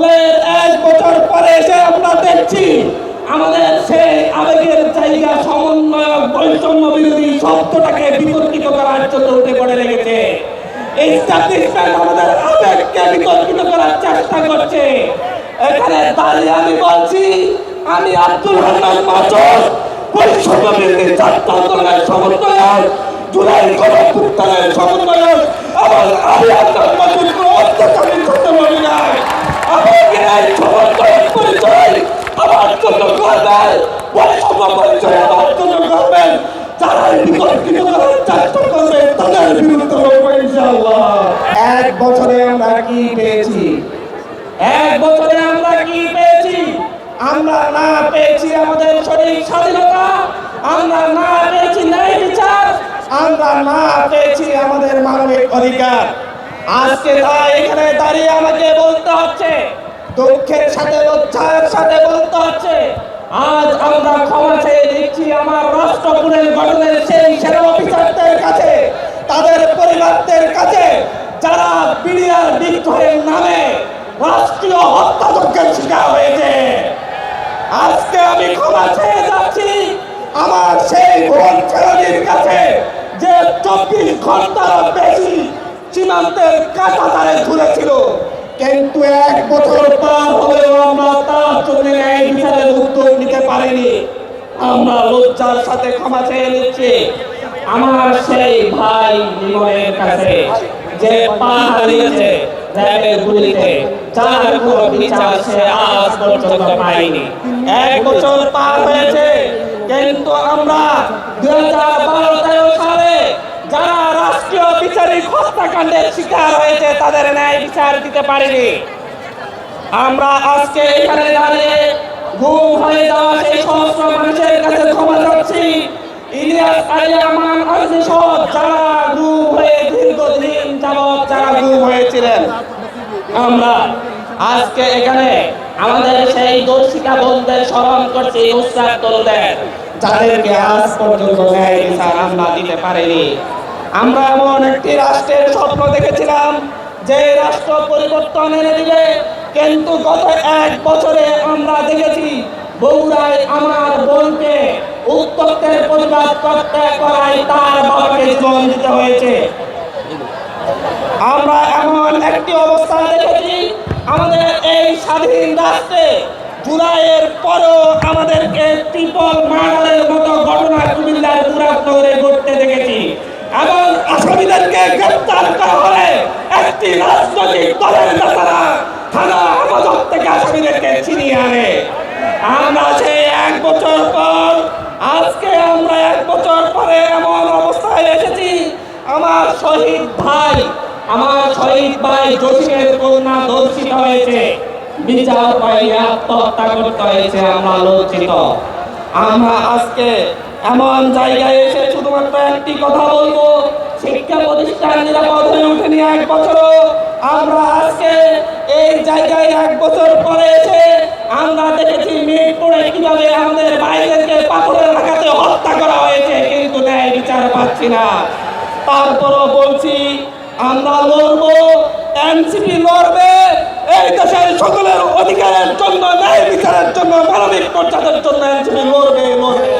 জুলাইয়ের এক বছর পরে এসে আমরা দেখছি আমাদের সেই আবেগের জায়গা সমন্বয়ক বৈষম্য বিরোধী শব্দটাকে বিতর্কিত করার জন্য উঠে পড়ে লেগেছে। এস্টাবলিশমেন্ট আমাদের আবেগকে বিতর্কিত করার চেষ্টা করছে। এখানে দাঁড়িয়ে আমি বলছি, আমি আব্দুল রহমান মাসুদ বৈষম্য বিরোধী ছাত্র আন্দোলনের সমন্বয়ক, জুলাই গণপুত্তরের সমন্বয়ক, এবং আমি আপনার মাসুদ অত্যাচারী ছাত্র জন্য করবেন বৈষম্য পরিচয় আমার জন্য করবেন যারা এই করার চেষ্টা করবে তাদের বিরুদ্ধে লড়বো ইনশাআল্লাহ। এক বছরে আমরা কি পেয়েছি? এক বছরে আমরা কি পেয়েছি? আমরা না পেয়েছি আমাদের শরীর স্বাধীনতা আমরা না পেয়েছি ন্যায় বিচার আমরা না পেয়েছি আমাদের মানবিক অধিকার। আজকে তাই এখানে দাঁড়িয়ে আমাকে বলতে হচ্ছে দুঃখের সাথে, লজ্জার সাথে বলতে হচ্ছে, আজ আমরা ক্ষমা চেয়ে দিচ্ছি আমার রাষ্ট্রপুরের গঠনের সেই সেনা অফিসারদের কাছে, তাদের পরিবারদের কাছে, যারা বিডিআর বিদ্রোহের নামে রাষ্ট্রীয় হত্যাযজ্ঞের শিকার হয়েছে। আজকে আমি ক্ষমা চেয়ে যাচ্ছি আমার সেই বোন ছেলেদের কাছে, যে চব্বিশ ঘণ্টার বেশি সীমান্তের কাঁটাতারে ঝুলেছিল কিন্তু এক বছর পার হলেও আমরা তার জন্য ন্যায় বিচারের উদ্যোগ নিতে পারিনি। আমরা লজ্জার সাথে ক্ষমা চেয়ে নিচ্ছি। আমার সেই ভাই নিময়ের কাছে যে পা হারিয়েছে র্যাবের গুলিতে বিচার সে আজ পর্যন্ত এক বছর পার হয়েছে, কিন্তু আমরা দুই হাজার বারো তেরো সালে যারা রাষ্ট্রীয় বিচারিক হত্যাকাণ্ডের শিকার হয়েছে, তাদের ন্যায় বিচার দিতে পারেনি। আমরা আজকে এখানে দাঁড়িয়ে গুম হয়ে যাওয়া সেই সহস্র মানুষের কাছে ক্ষমা চাচ্ছি। ইলিয়াস আলী আমান যারা হয়ে দীর্ঘদিন যাবৎ যারা হয়েছিলেন, আমরা আজকে এখানে আমাদের সেই দর্শিকা বোনদের স্মরণ করছি উৎসাহ তরুদের যাদেরকে আজ পর্যন্ত ন্যায় বিচার আমরা দিতে পারিনি। আমরা এমন একটি রাষ্ট্রের স্বপ্ন দেখেছিলাম, যে রাষ্ট্র পরিবর্তন এনে দিবে। কিন্তু গত এক বছরে আমরা দেখেছি, বগুড়ায় আমার বোনকে উত্তপ্তের প্রতিবাদ করতে করায় তার বাবাকে জীবন দিতে হয়েছে। আমরা এমন একটি অবস্থা দেখেছি, আমাদের এই স্বাধীন রাষ্ট্রে জুলাইয়ের পরও আমাদেরকে ট্রিপল মার্ডারের মতো ঘটনা একটি রাজনৈতিক দলের নেতারা থানা হেফাজত থেকে আসামিদেরকে ছিনিয়ে আনে। আমরা সেই এক বছর পর, আজকে আমরা এক বছর পরে এমন অবস্থায় এসেছি, আমার শহীদ ভাই, আমার শহীদ ভাই জসিমের কন্যা দর্শিত হয়েছে। বিচার পাইলে আত্মহত্যা করতে হয়েছে, আমরা লজ্জিত। আমরা আজকে এমন জায়গায় এসে শুধুমাত্র একটি কথা বলব শিক্ষা প্রতিষ্ঠান নিরাপদ হয়ে এক বছর আমরা আজকে এই জায়গায় এক বছর পরে এসে আমরা দেখেছি মিরপুরে কীভাবে আমাদের ভাইদেরকে পাথরের আঘাতে হত্যা করা হয়েছে, কিন্তু ন্যায় বিচার পাচ্ছি না। তারপরও বলছি, আমরা লড়বো এনসিপি লড়বে, এই দেশের সকলের অধিকারের জন্য, ন্যায় বিচারের জন্য, মানবিক মর্যাদার জন্য এনসিপি লড়বে লড়বে।